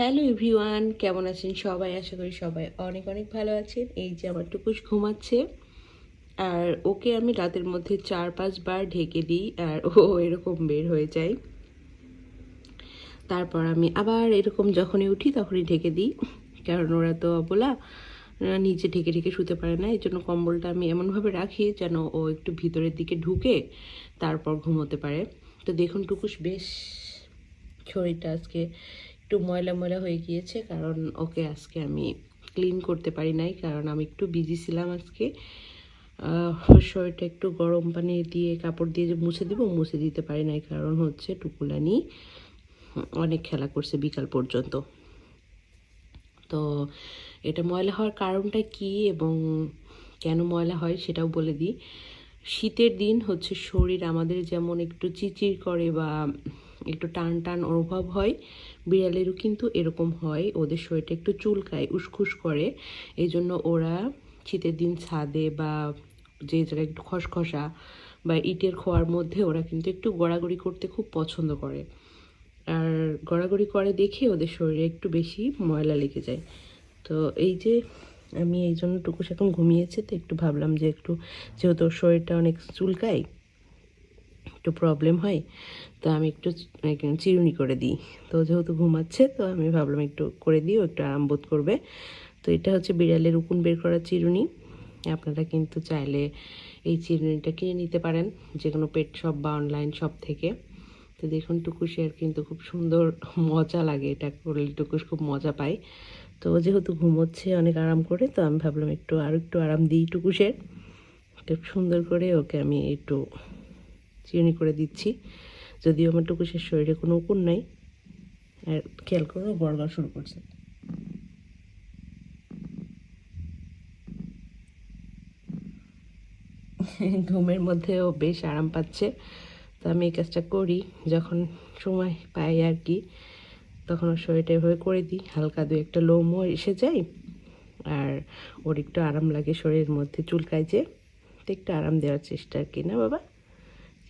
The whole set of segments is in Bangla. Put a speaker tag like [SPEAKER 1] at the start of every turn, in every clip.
[SPEAKER 1] হ্যালো এভরিওয়ান, কেমন আছেন সবাই? আশা করি সবাই অনেক অনেক ভালো আছেন। এই যে আমার টুকুস ঘুমাচ্ছে, আর ওকে আমি রাতের মধ্যে চার পাঁচবার ঢেকে দিই, আর ও এরকম বের হয়ে যায়। তারপর আমি আবার এরকম যখনই উঠি তখনই ঢেকে দিই, কারণ ওরা তো অবলা নিচে ঢেকে ঢেকে শুতে পারে না। এই জন্য কম্বলটা আমি এমনভাবে রাখি যেন ও একটু ভিতরের দিকে ঢুকে তারপর ঘুমোতে পারে। তো দেখুন টুকুস, বেশ শরীরটা আজকে একটু ময়লা ময়লা হয়ে গিয়েছে, কারণ ওকে আজকে আমি ক্লিন করতে পারি নাই, কারণ আমি একটু বিজি ছিলাম আজকে। শরীরটা একটু গরম পানি দিয়ে কাপড় দিয়ে মুছে দিব, মুছে দিতে পারি নাই, কারণ হচ্ছে টুকুলানি অনেক খেলা করছে বিকাল পর্যন্ত। তো এটা ময়লা হওয়ার কারণটা কি এবং কেন ময়লা হয় সেটাও বলে দিই। শীতের দিন হচ্ছে শরীর আমাদের যেমন একটু চিচির করে বা একটু টান টান অনুভব হয়। বিড়ালেরও কিন্তু এরকম হয়, ওদের শরীরটা একটু চুলকায়, উসখুস করে। এই জন্য ওরা শীতের দিন ছাদে বা যে জায়গায় একটু খসখসা বা ইটের খোয়ার মধ্যে ওরা কিন্তু একটু গড়াগড়ি করতে খুব পছন্দ করে। আর গড়াগড়ি করে দেখে ওদের শরীরে একটু বেশি ময়লা লেগে যায়। তো এই যে আমি এই জন্য টুকুস এখন ঘুমিয়েছে, তো একটু ভাবলাম যে একটু যেহেতু শরীরটা অনেক চুলকায় একটু প্রবলেম হয়, তো আমি একটু চিরুনি করে দিই। তো যেহেতু ঘুমাচ্ছে, তো আমি ভাবলাম একটু করে দিই একটু আরাম বোধ করবে। তো এটা হচ্ছে বিড়ালের উকুন বের করার চিরুনি। আপনারা কিন্তু চাইলে এই চিরুনিটা কিনে নিতে পারেন যে কোনো পেট শপ বা অনলাইন শপ থেকে। তো দেখুন, টুকুসের কিন্তু খুব সুন্দর মজা লাগে এটা করলে, টুকুস খুব মজা পায়। তো যেহেতু ঘুমোচ্ছে, অনেক আরাম করে, তো আমি ভাবলাম একটু আরও একটু আরাম দিই টুকুসের। খুব সুন্দর করে ওকে আমি একটু চিরুনি করে দিচ্ছি। যদিও আমার টুকুসের শরীরে কোনো উকুন নাই। আর খেয়াল করো গড়গড় শুরু করছে। ঘুমের মধ্যেও বেশ আরাম পাচ্ছে। তো আমি এই কাজটা করি। যখন সময় পাই আর কি, তখন ওর শরীরটা এভাবে করে দিই। হালকা দু একটা লোমও এসে যায়। আর ওর একটু আরাম লাগে শরীরের মধ্যে চুলকায় যে একটু আরাম দেওয়ার চেষ্টা আর কি। না বাবা?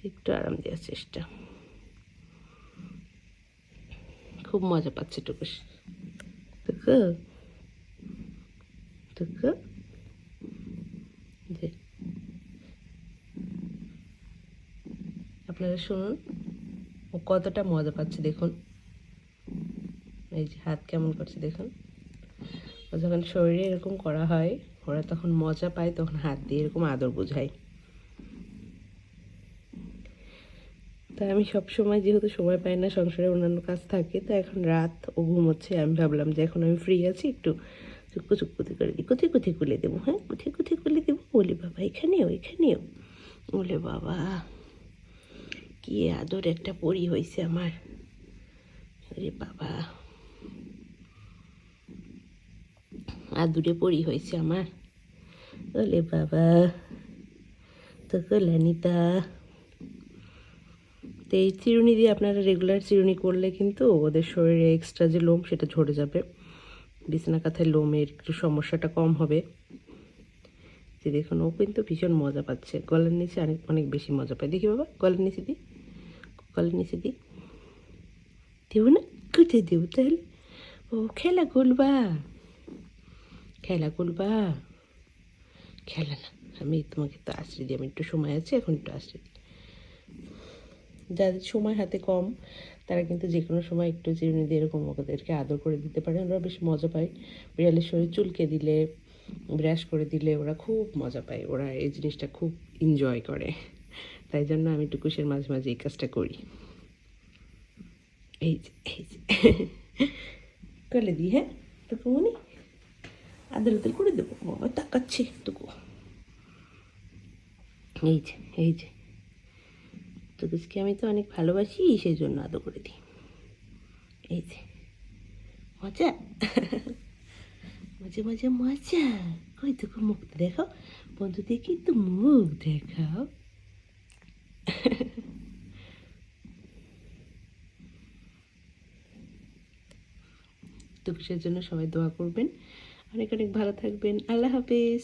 [SPEAKER 1] একটু আরাম দেওয়ার চেষ্টা। খুব মজা পাচ্ছে টুকুস টুকু? টুকু? আপনারা শুনুন, ও কতটা মজা পাচ্ছে দেখুন। এই যে হাত কেমন করছে দেখুন। যখন শরীরে এরকম করা হয়, ওরা তখন মজা পায়, তখন হাত দিয়ে এরকম আদর বোঝায়। তাই আমি সব সময় যেহেতু সময় পাই না সংসারে অন্যান্য কাজ থাকে তো এখন রাত ও ঘুমোচ্ছে আমি ভাবলাম যে এখন আমি ফ্রি আছি, একটু চুক্কু চুক্কুতি করে দিই। কোথায় কোথায় খুলে দেবো হ্যাঁ? কোথায় কোথায় খুলে দেবো, বলি, বাবা এখানেও এখানেও বলে, বাবা, কি আদর একটা পরি হয়েছে আমার। আরে বাবা, আদুরে পরি হয়েছে আমার। বলে, বাবা তো কল্যাণিতা তো এই চিরুনি দিয়ে আপনারা রেগুলার চিরুনি করলে কিন্তু ওদের শরীরে এক্সট্রা যে লোম সেটা ঝরে যাবে। বিছানা কাঁথায় লোমের একটু সমস্যাটা কম হবে। যে দেখুন, ও কিন্তু ভীষণ মজা পাচ্ছে। গলার নিচে অনেক অনেক বেশি মজা পায়। দেখি বাবা, গলার নিচে দিই। গলার নিচে দিই। দেবো না? কোথায় দেবো তাহলে। ও, খেলা করবা? খেলা করবা? খেলা না। আমি তোমাকে তো আশ্রয় দিই। আমি একটু সময় আছে, এখন একটু আশ্রয় দিই। যাদের সময় হাতে কম, তারা কিন্তু যে কোনো সময় একটু চিরুনি দিয়ে এরকম ওদেরকে আদর করে দিতে পারে। ওরা বেশ মজা পায়। বিড়ালের শরীর চুলকে দিলে, ব্রাশ করে দিলে ওরা খুব মজা পায়। ওরা এই জিনিসটা খুব এনজয় করে। তাই জন্য আমি টুকুসের মাঝে মাঝে এই কাজটা করি। এই যে এই যে। করলে দিই হ্যাঁ? টুকু মনি আদর আদর করে দেবো। বাবা তাকাচ্ছে টুকু। এই যে এই যে। টুকুসকে আমি তো অনেক ভালোবাসি সেই জন্য আদর করে দিই। এই যে, মজা? মজা মজা মজা। কই তোকে মুখ দেখাও? বন্ধুদের কিন্তু মুখ দেখাও। টুকুসের জন্য সবাই দোয়া করবেন। অনেক অনেক ভালো থাকবেন। আল্লাহ হাফিজ।